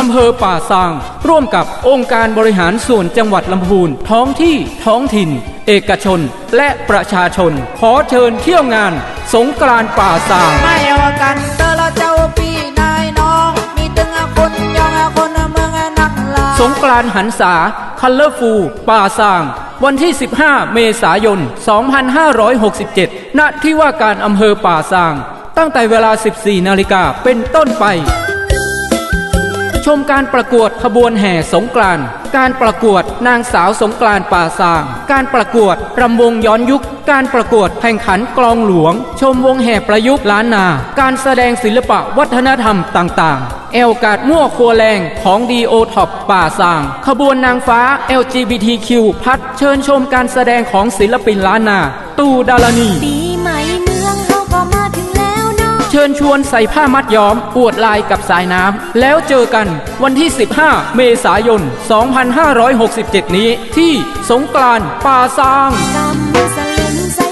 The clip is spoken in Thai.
อำเภอป่าซาง ร่วมกับองค์การบริหารส่วนจังหวัดลำพูน ท้องที่ท้องถิ่น เอกชน และประชาชน ขอเชิญเที่ยวงาน สงกรานต์ป่าซาง ไม่ว่ากันเตอละเจ้าพี่นายน้อง มีตึงคนยองคนเมืองนักลาสงกรานต์หันษาคัลเลอร์ฟูป่าซาง วันที่ 15 เมษายน 2567 ณ ที่ว่าการอำเภอป่าซาง ตั้งแต่เวลา 14 นาฬิกาเป็นต้นไป ชมการประกวดขบวนแห่สงกรานต์การประกวดนางสาวสงกรานต์ป่าซาง การประกวดรำวงย้อนยุค การประกวดแข่งขันกลองหลวง ชมวงแห่ประยุกต์ล้านนา การแสดงศิลปะวัฒนธรรมต่างๆแอลกาดมั่วครัวแรงของดีโอท็อปป่าซาง ขบวนนางฟ้า LGBTQ พัดเชิญชมการแสดงของศิลปินล้านนา ตูดารณี ชิญชวนใส่ผ้ามัดย้อมอวดลายกับสายน้ำ แล้วเจอกันวันที่ 15 เมษายน 2567 นี้ที่สงกรานต์ป่าซางสลึงใส่